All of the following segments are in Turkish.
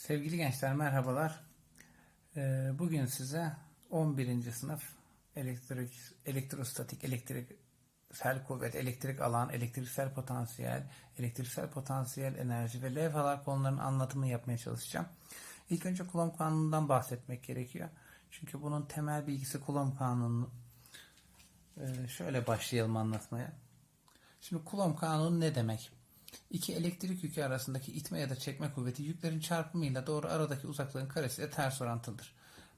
Sevgili gençler merhabalar. Ee, Bugün size 11. sınıf elektrik, elektrostatik, elektriksel kuvvet, elektrik alan, elektriksel potansiyel, elektriksel potansiyel enerji ve levhalar konularının anlatımını yapmaya çalışacağım. İlk önce Coulomb kanunundan bahsetmek gerekiyor. Çünkü bunun temel bilgisi Coulomb kanunu. Ee, Şöyle başlayalım anlatmaya. Şimdi Coulomb kanunu ne demek? İki elektrik yükü arasındaki itme ya da çekme kuvveti yüklerin çarpımıyla doğru aradaki uzaklığın karesiyle ters orantılıdır.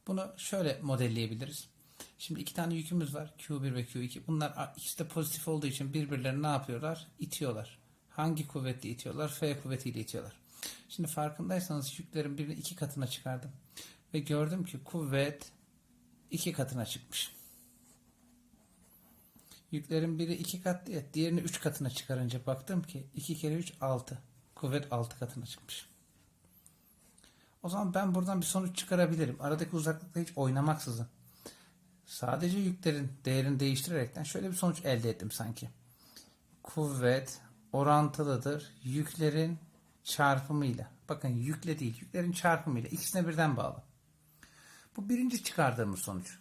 Bunu şöyle modelleyebiliriz. Şimdi iki tane yükümüz var. Q1 ve Q2. Bunlar ikisi de pozitif olduğu için birbirlerini ne yapıyorlar? İtiyorlar. Hangi kuvvetle itiyorlar? F kuvvetiyle itiyorlar. Şimdi farkındaysanız yüklerin birini iki katına çıkardım. Ve gördüm ki kuvvet iki katına çıkmış. Yüklerin biri iki kat diye diğerini üç katına çıkarınca baktım ki iki kere üç altı. Kuvvet altı katına çıkmış. O zaman ben buradan bir sonuç çıkarabilirim. Aradaki uzaklıkta hiç oynamaksızın. Sadece yüklerin değerini değiştirerekten şöyle bir sonuç elde ettim sanki. Kuvvet orantılıdır yüklerin çarpımıyla. Bakın yükle değil, yüklerin çarpımıyla. İkisine birden bağlı. Bu birinci çıkardığımız sonuç.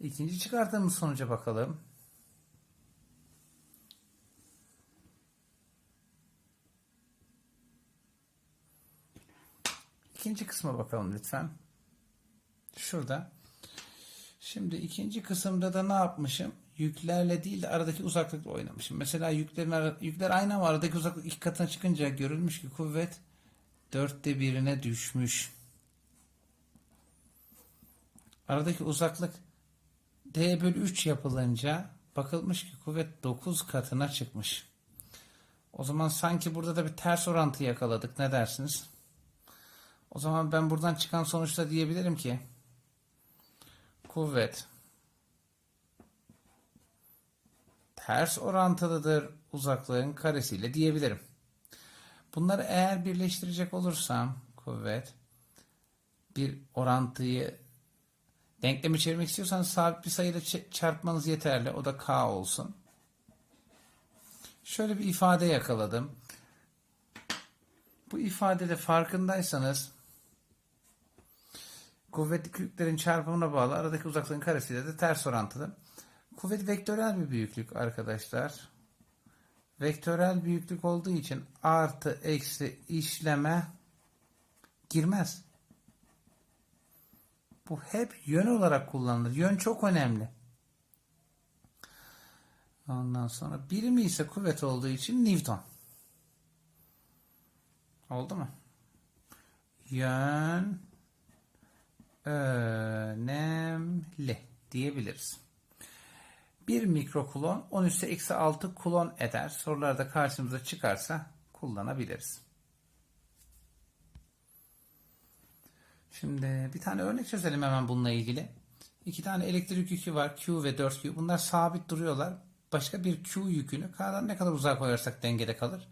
İkinci çıkardığımız sonuca bakalım. İkinci kısma bakalım lütfen. Şurada. Şimdi ikinci kısımda da ne yapmışım? Yüklerle değil de aradaki uzaklıkla oynamışım. Mesela yüklerin yükler aynı ama aradaki uzaklık iki katına çıkınca görülmüş ki kuvvet dörtte birine düşmüş. Aradaki uzaklık D bölü 3 yapılınca bakılmış ki kuvvet 9 katına çıkmış. O zaman sanki burada da bir ters orantı yakaladık. Ne dersiniz? O zaman ben buradan çıkan sonuçta diyebilirim ki kuvvet ters orantılıdır uzaklığın karesiyle diyebilirim. Bunları eğer birleştirecek olursam kuvvet bir orantıyı denklemi çevirmek istiyorsanız sabit bir sayıyla çarpmanız yeterli. O da k olsun. Şöyle bir ifade yakaladım. Bu ifadede farkındaysanız kuvvetli yüklerin çarpımına bağlı aradaki uzaklığın karesiyle de ters orantılı. Kuvvet vektörel bir büyüklük arkadaşlar. Vektörel büyüklük olduğu için artı eksi işleme girmez. Bu hep yön olarak kullanılır. Yön çok önemli. Ondan sonra birimi ise kuvvet olduğu için Newton. Oldu mu? Yön önemli diyebiliriz. 1 mikrokulon 10 üstü eksi 6 kulon eder. Sorularda karşımıza çıkarsa kullanabiliriz. Şimdi bir tane örnek çözelim hemen bununla ilgili. İki tane elektrik yükü var. Q ve 4Q. Bunlar sabit duruyorlar. Başka bir Q yükünü K'dan ne kadar uzağa koyarsak dengede kalır.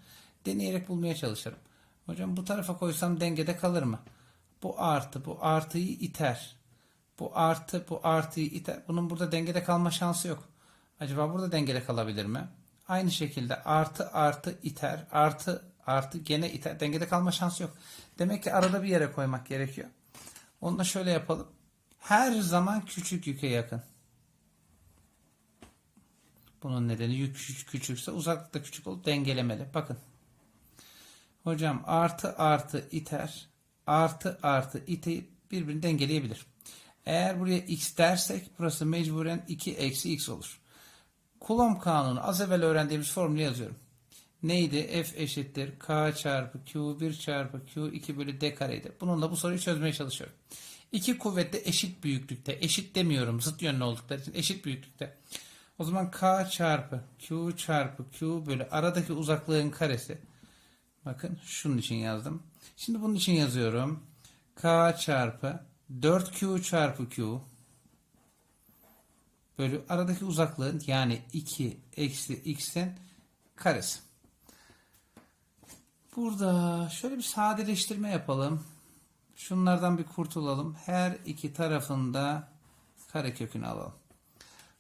Deneyerek bulmaya çalışırım. Hocam bu tarafa koysam dengede kalır mı? Bu artı, bu artıyı iter. Bu artı, bu artıyı iter. Bunun burada dengede kalma şansı yok. Acaba burada dengede kalabilir mi? Aynı şekilde artı artı iter, artı artı gene iter. Dengede kalma şansı yok. Demek ki arada bir yere koymak gerekiyor. Onu da şöyle yapalım. Her zaman küçük yüke yakın. Bunun nedeni yük küçük, küçükse uzaklık da küçük olup dengelemeli. Bakın. Hocam artı artı iter. Artı artı ite birbirini dengeleyebilir. Eğer buraya x dersek burası mecburen 2 eksi x olur. Coulomb kanunu az evvel öğrendiğimiz formülü yazıyorum. Neydi? F eşittir K çarpı Q1 çarpı Q2 bölü D kareydi. Bununla bu soruyu çözmeye çalışıyorum. İki kuvvet eşit büyüklükte. Eşit demiyorum zıt yönlü oldukları için eşit büyüklükte. O zaman K çarpı Q çarpı Q bölü aradaki uzaklığın karesi. Bakın şunun için yazdım. Şimdi bunun için yazıyorum. K çarpı 4Q çarpı Q bölü aradaki uzaklığın yani 2 eksi x'in karesi. Burada şöyle bir sadeleştirme yapalım. Şunlardan bir kurtulalım. Her iki tarafında karekökünü alalım.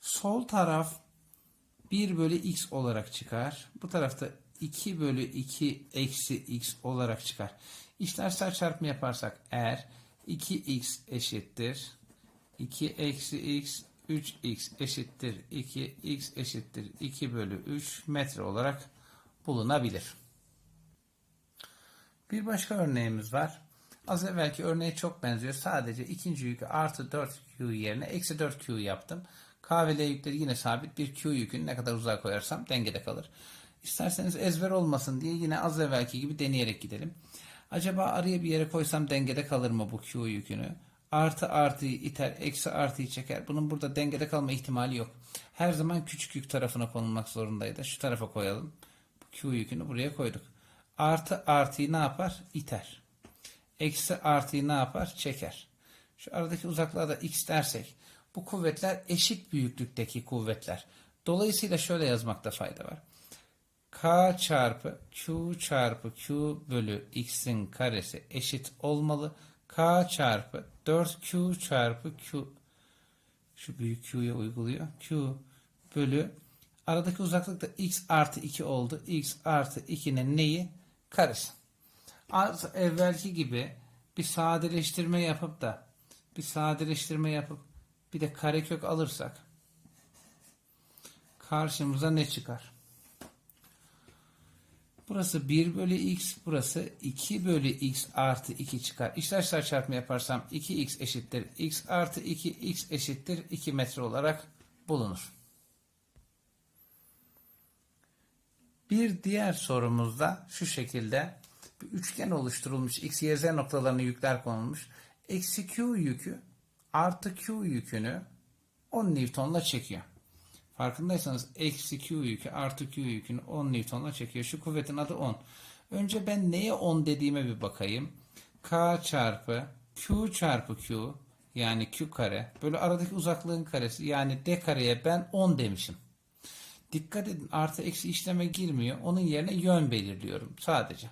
Sol taraf 1 bölü x olarak çıkar. Bu tarafta 2 bölü 2 eksi x olarak çıkar. İşler çarpımı yaparsak eğer 2x eşittir 2 eksi x 3x eşittir 2 x eşittir 2 bölü 3 metre olarak bulunabilir. Bir başka örneğimiz var. Az evvelki örneğe çok benziyor. Sadece ikinci yükü artı 4Q yerine eksi 4Q yaptım. K ve L yükleri yine sabit. Bir Q yükünü ne kadar uzağa koyarsam dengede kalır. İsterseniz ezber olmasın diye yine az evvelki gibi deneyerek gidelim. Acaba araya bir yere koysam dengede kalır mı bu Q yükünü? Artı artıyı iter, eksi artıyı çeker. Bunun burada dengede kalma ihtimali yok. Her zaman küçük yük tarafına konulmak zorundaydı. Şu tarafa koyalım. Bu Q yükünü buraya koyduk. Artı artıyı ne yapar? İter. Eksi artıyı ne yapar? Çeker. Şu aradaki uzaklığa da x dersek bu kuvvetler eşit büyüklükteki kuvvetler. Dolayısıyla şöyle yazmakta fayda var. K çarpı Q çarpı Q bölü X'in karesi eşit olmalı. K çarpı 4Q çarpı Q şu büyük Q'ya uyguluyor. Q bölü aradaki uzaklık da X artı 2 oldu. X artı 2'nin neyi? Karesi. Az evvelki gibi bir sadeleştirme yapıp da bir sadeleştirme yapıp bir de karekök alırsak karşımıza ne çıkar? Burası 1 bölü x, burası 2 bölü x artı 2 çıkar. İşler çarpımı yaparsam 2x eşittir x artı 2, x eşittir 2 metre olarak bulunur. Bir diğer sorumuzda şu şekilde bir üçgen oluşturulmuş. X, Y, Z noktalarına yükler konulmuş. Eksi Q yükü artı Q yükünü 10 Newton'la çekiyor. Farkındaysanız eksi Q yükü artı Q yükünü 10 Newton'la çekiyor. Şu kuvvetin adı 10. Önce ben neye 10 dediğime bir bakayım. K çarpı Q çarpı Q yani Q kare böyle aradaki uzaklığın karesi yani D kareye ben 10 demişim. Dikkat edin artı eksi işleme girmiyor. Onun yerine yön belirliyorum sadece.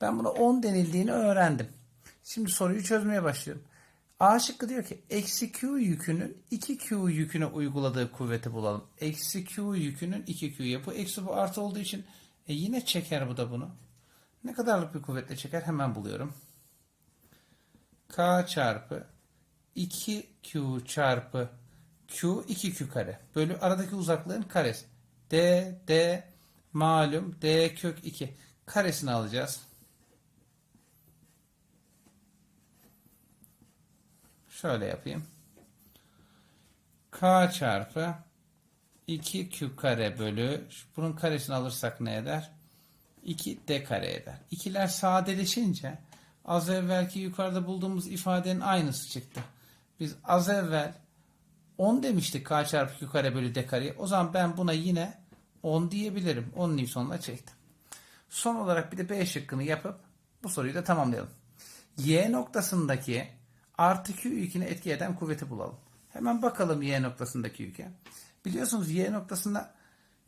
Ben buna 10 denildiğini öğrendim. Şimdi soruyu çözmeye başlıyorum. A şıkkı diyor ki eksi Q yükünün 2Q yüküne uyguladığı kuvveti bulalım. Eksi Q yükünün 2Q'ya. Bu eksi bu artı olduğu için e yine çeker bu da bunu. Ne kadarlık bir kuvvetle çeker hemen buluyorum. K çarpı 2Q çarpı Q 2Q kare. Bölü aradaki uzaklığın karesi. D, D malum D kök 2. Karesini alacağız. Şöyle yapayım. K çarpı 2Q kare bölü bunun karesini alırsak ne eder? 2D kare eder. İkiler sadeleşince az evvelki yukarıda bulduğumuz ifadenin aynısı çıktı. Biz az evvel 10 demiştik K çarpı Q kare bölü D kare. O zaman ben buna yine 10 diyebilirim. 10 Newton'la çektim. Son olarak bir de B şıkkını yapıp bu soruyu da tamamlayalım. Y noktasındaki artı Q yükünü etki eden kuvveti bulalım. Hemen bakalım Y noktasındaki yüke. Biliyorsunuz Y noktasında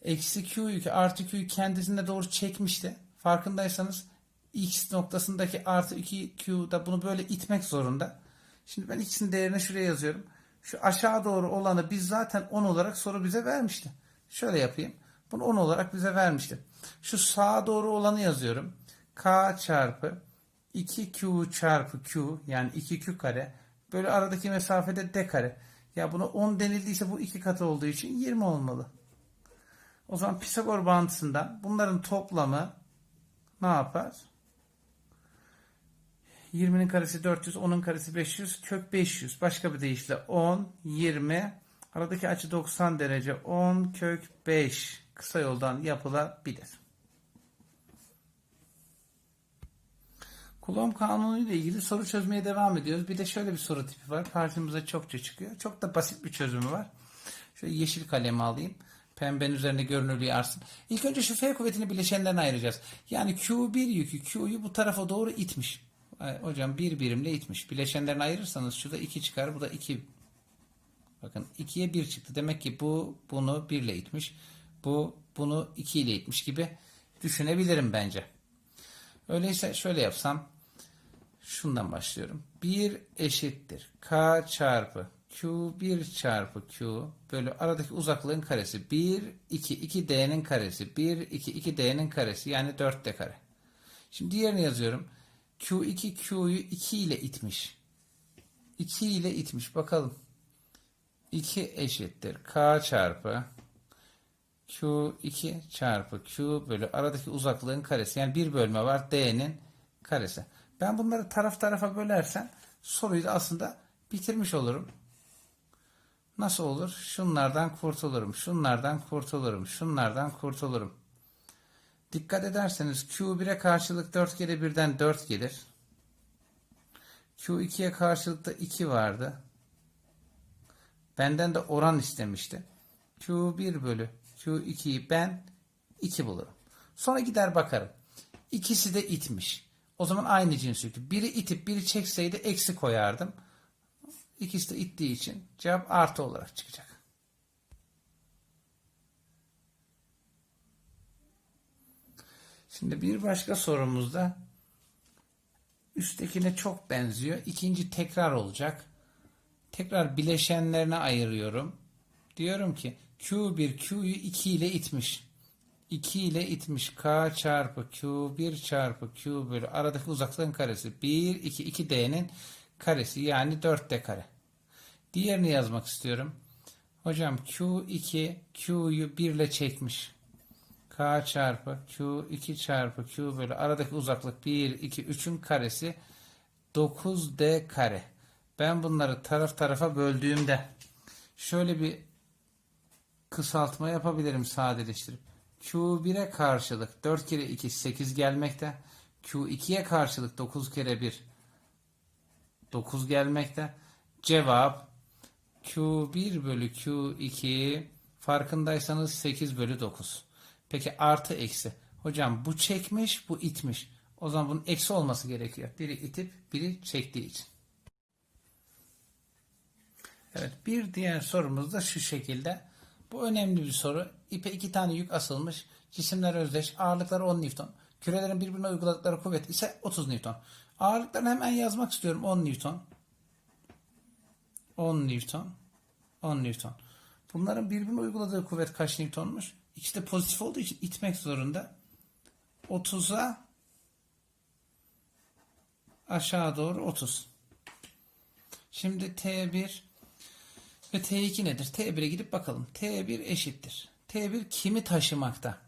eksi Q yükü artı Q kendisine doğru çekmişti. Farkındaysanız X noktasındaki artı 2Q da bunu böyle itmek zorunda. Şimdi ben ikisinin değerini şuraya yazıyorum. Şu aşağı doğru olanı biz zaten 10 olarak soru bize vermişti. Şöyle yapayım. Bunu 10 olarak bize vermişti. Şu sağa doğru olanı yazıyorum. K çarpı 2Q çarpı Q yani 2Q kare böyle aradaki mesafede D kare. Ya buna 10 denildiyse bu iki katı olduğu için 20 olmalı. O zaman Pisagor bağıntısından bunların toplamı ne yapar? 20'nin karesi 400, 10'un karesi 500, kök 500. Başka bir deyişle 10, 20, aradaki açı 90 derece, 10 kök 5 kısa yoldan yapılabilir. Kulom kanunu ile ilgili soru çözmeye devam ediyoruz. Bir de şöyle bir soru tipi var. Karşımıza çokça çıkıyor. Çok da basit bir çözümü var. Şöyle yeşil kalemi alayım. Pembenin üzerinde görünürlüğü artsın. İlk önce şu F kuvvetini bileşenlerine ayıracağız. Yani Q1 yükü Q'yu bu tarafa doğru itmiş. Hocam bir birimle itmiş. Bileşenlerini ayırırsanız şurada 2 çıkar. Bu da 2. Bakın 2'ye 1 çıktı. Demek ki bu bunu 1 ile itmiş. Bu bunu 2 ile itmiş gibi düşünebilirim bence. Öyleyse şöyle yapsam şundan başlıyorum. 1 eşittir. K çarpı Q1 çarpı Q bölü aradaki uzaklığın karesi 1, 2, 2D'nin karesi 1, 2, 2D'nin karesi yani 4D kare. Şimdi diğerini yazıyorum. Q2 Q'yu 2 ile itmiş. 2 ile itmiş. Bakalım. 2 eşittir. K çarpı Q2 çarpı Q bölü aradaki uzaklığın karesi. Yani bir bölme var. D'nin karesi. Ben bunları taraf tarafa bölersem soruyu da aslında bitirmiş olurum. Nasıl olur? Şunlardan kurtulurum. Şunlardan kurtulurum. Şunlardan kurtulurum. Dikkat ederseniz Q1'e karşılık 4 kere birden 4 gelir. Q2'ye karşılık da 2 vardı. Benden de oran istemişti. Q1 bölü Q2'yi ben 2 bulurum. Sonra gider bakarım. İkisi de itmiş. O zaman aynı cins yükü. Biri itip biri çekseydi eksi koyardım. İkisi de ittiği için cevap artı olarak çıkacak. Şimdi bir başka sorumuzda üsttekine çok benziyor. İkinci tekrar olacak. Tekrar bileşenlerine ayırıyorum. Diyorum ki Q1 Q'yu 2 ile itmiş. 2 ile itmiş. K çarpı Q1 çarpı Q bölü aradaki uzaklığın karesi. 1, 2, 2D'nin karesi yani 4D kare. Diğerini yazmak istiyorum. Hocam Q2 Q'yu 1 ile çekmiş. K çarpı Q2 çarpı Q bölü aradaki uzaklık 1, 2, 3'ün karesi 9D kare. Ben bunları taraf tarafa böldüğümde şöyle bir kısaltma yapabilirim sadeleştirip. Q1'e karşılık 4 kere 2 8 gelmekte. Q2'ye karşılık 9 kere 1 9 gelmekte. Cevap Q1 bölü Q2 farkındaysanız 8 bölü 9. Peki artı eksi. Hocam bu çekmiş bu itmiş. O zaman bunun eksi olması gerekiyor. Biri itip biri çektiği için. Evet bir diğer sorumuz da şu şekilde. Bu önemli bir soru. İpe iki tane yük asılmış. Cisimler özdeş. Ağırlıkları 10 Newton. Kürelerin birbirine uyguladıkları kuvvet ise 30 Newton. Ağırlıklarını hemen yazmak istiyorum. 10 Newton. 10 Newton. 10 Newton. Bunların birbirine uyguladığı kuvvet kaç Newtonmuş? İkisi de pozitif olduğu için itmek zorunda. 30'a aşağı doğru 30. Şimdi T1 ve T2 nedir? T1'e gidip bakalım. T1 eşittir. T1 kimi taşımakta?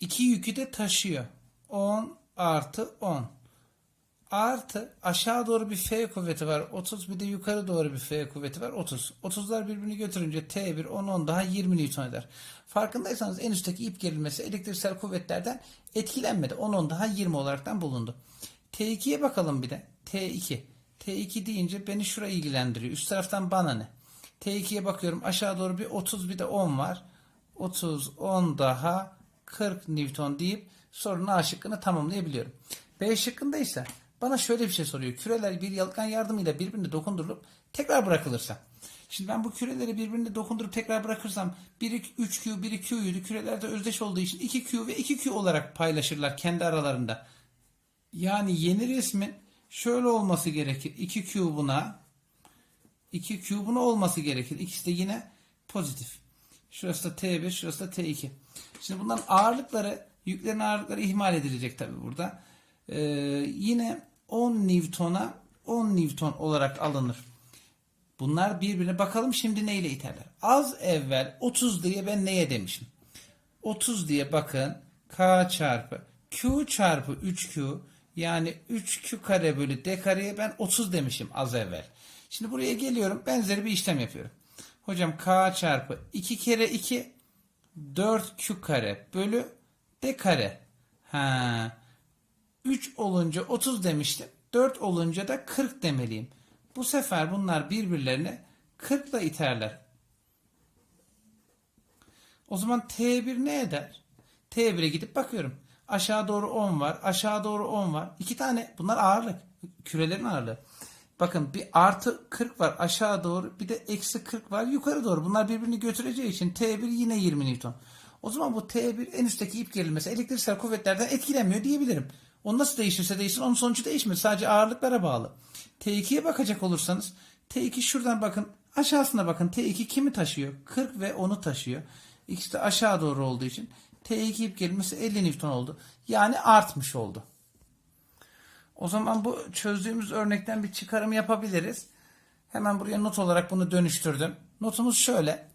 İki yükü de taşıyor. 10 artı 10. Artı aşağı doğru bir F kuvveti var. 30 bir de yukarı doğru bir F kuvveti var. 30. 30'lar birbirini götürünce T1 10 10 daha 20 Newton eder. Farkındaysanız en üstteki ip gerilmesi elektriksel kuvvetlerden etkilenmedi. 10 10 daha 20 olaraktan bulundu. T2'ye bakalım bir de. T2. T2 deyince beni şuraya ilgilendiriyor. Üst taraftan bana ne? T2'ye bakıyorum. Aşağı doğru bir 30 bir de 10 var. 30 10 daha 40 Newton deyip sorunun A şıkkını tamamlayabiliyorum. B şıkkında ise bana şöyle bir şey soruyor. Küreler bir yalıtkan yardımıyla birbirine dokundurulup tekrar bırakılırsa. Şimdi ben bu küreleri birbirine dokundurup tekrar bırakırsam 1 3Q 1 Q'ydu. Küreler de özdeş olduğu için 2Q ve 2Q olarak paylaşırlar kendi aralarında. Yani yeni resmin şöyle olması gerekir. 2Q buna 2Q buna olması gerekir. İkisi de yine pozitif. Şurası da T1, şurası da T2. Şimdi bunların ağırlıkları, yüklerin ağırlıkları ihmal edilecek tabi burada. Ee, yine 10 Newton'a 10 Newton olarak alınır. Bunlar birbirine bakalım şimdi neyle iterler. Az evvel 30 diye ben neye demişim? 30 diye bakın K çarpı Q çarpı 3Q yani 3Q kare bölü D kareye ben 30 demişim az evvel. Şimdi buraya geliyorum benzeri bir işlem yapıyorum. Hocam K çarpı 2 kere 2 4Q kare bölü D kare. Ha. 3 olunca 30 demiştim. 4 olunca da 40 demeliyim. Bu sefer bunlar birbirlerine 40 ile iterler. O zaman T1 ne eder? T1'e gidip bakıyorum. Aşağı doğru 10 var. Aşağı doğru 10 var. İki tane. Bunlar ağırlık. Kürelerin ağırlığı. Bakın bir artı 40 var aşağı doğru. Bir de eksi 40 var yukarı doğru. Bunlar birbirini götüreceği için T1 yine 20 Newton. O zaman bu T1 en üstteki ip gerilmesi elektriksel kuvvetlerden etkilenmiyor diyebilirim. O nasıl değişirse değişsin onun sonucu değişmiyor. Sadece ağırlıklara bağlı. T2'ye bakacak olursanız T2 şuradan bakın. Aşağısına bakın. T2 kimi taşıyor? 40 ve 10'u taşıyor. İkisi de aşağı doğru olduğu için T2 ip gerilmesi 50 Newton oldu. Yani artmış oldu. O zaman bu çözdüğümüz örnekten bir çıkarım yapabiliriz. Hemen buraya not olarak bunu dönüştürdüm. Notumuz şöyle.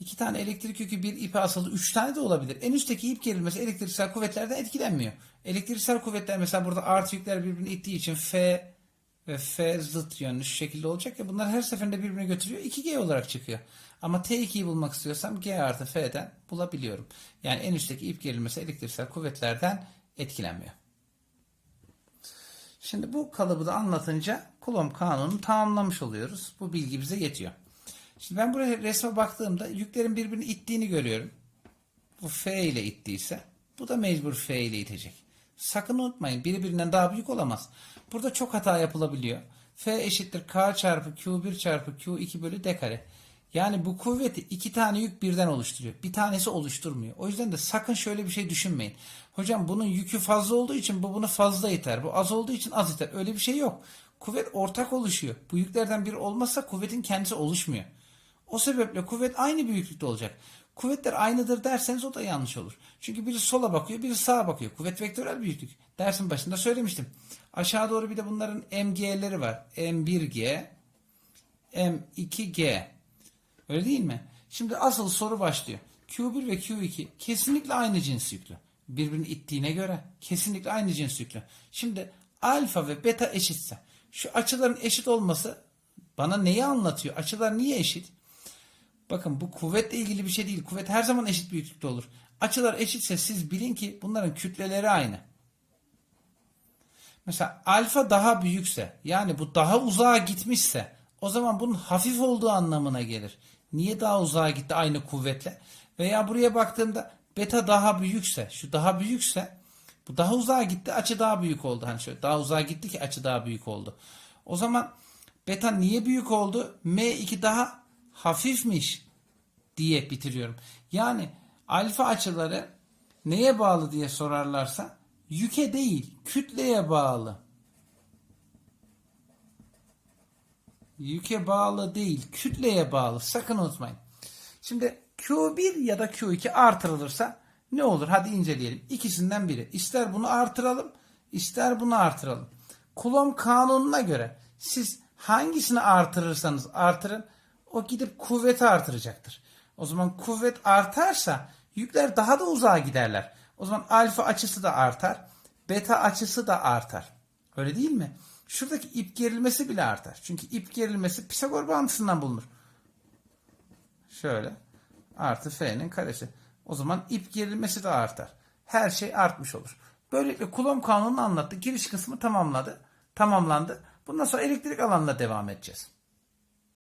İki tane elektrik yükü bir ipe asıldı. Üç tane de olabilir. En üstteki ip gerilmesi elektriksel kuvvetlerden etkilenmiyor. Elektriksel kuvvetler mesela burada artı yükler birbirini ittiği için F ve F zıt yönlü şu şekilde olacak ya bunlar her seferinde birbirini götürüyor. 2G olarak çıkıyor. Ama T2'yi bulmak istiyorsam G artı F'den bulabiliyorum. Yani en üstteki ip gerilmesi elektriksel kuvvetlerden etkilenmiyor. Şimdi bu kalıbı da anlatınca Coulomb kanununu tamamlamış oluyoruz. Bu bilgi bize yetiyor. Şimdi ben buraya resme baktığımda yüklerin birbirini ittiğini görüyorum. Bu F ile ittiyse bu da mecbur F ile itecek. Sakın unutmayın birbirinden daha büyük olamaz. Burada çok hata yapılabiliyor. F eşittir K çarpı Q1 çarpı Q2 bölü D kare. Yani bu kuvveti iki tane yük birden oluşturuyor. Bir tanesi oluşturmuyor. O yüzden de sakın şöyle bir şey düşünmeyin. Hocam bunun yükü fazla olduğu için bu bunu fazla iter. Bu az olduğu için az iter. Öyle bir şey yok. Kuvvet ortak oluşuyor. Bu yüklerden biri olmazsa kuvvetin kendisi oluşmuyor. O sebeple kuvvet aynı büyüklükte olacak. Kuvvetler aynıdır derseniz o da yanlış olur. Çünkü biri sola bakıyor, biri sağa bakıyor. Kuvvet vektörel büyüklük. Dersin başında söylemiştim. Aşağı doğru bir de bunların mg'leri var. m1g, m2g. Öyle değil mi? Şimdi asıl soru başlıyor. Q1 ve Q2 kesinlikle aynı cins yüklü. Birbirini ittiğine göre kesinlikle aynı cins yüklü. Şimdi alfa ve beta eşitse şu açıların eşit olması bana neyi anlatıyor? Açılar niye eşit? Bakın bu kuvvetle ilgili bir şey değil. Kuvvet her zaman eşit büyüklükte olur. Açılar eşitse siz bilin ki bunların kütleleri aynı. Mesela alfa daha büyükse yani bu daha uzağa gitmişse o zaman bunun hafif olduğu anlamına gelir. Niye daha uzağa gitti aynı kuvvetle? Veya buraya baktığımda beta daha büyükse şu daha büyükse bu daha uzağa gitti açı daha büyük oldu. Hani şöyle daha uzağa gitti ki açı daha büyük oldu. O zaman beta niye büyük oldu? M2 daha hafifmiş diye bitiriyorum. Yani alfa açıları neye bağlı diye sorarlarsa yüke değil kütleye bağlı. Yüke bağlı değil kütleye bağlı sakın unutmayın. Şimdi Q1 ya da Q2 artırılırsa ne olur? Hadi inceleyelim. İkisinden biri. İster bunu artıralım, ister bunu artıralım. Coulomb kanununa göre siz hangisini artırırsanız artırın o gidip kuvveti artıracaktır. O zaman kuvvet artarsa yükler daha da uzağa giderler. O zaman alfa açısı da artar, beta açısı da artar. Öyle değil mi? Şuradaki ip gerilmesi bile artar. Çünkü ip gerilmesi Pisagor bağıntısından bulunur. Şöyle artı f'nin karesi. O zaman ip gerilmesi de artar. Her şey artmış olur. Böylelikle Coulomb kanununu anlattı. Giriş kısmı tamamladı. Tamamlandı. Bundan sonra elektrik alanına devam edeceğiz.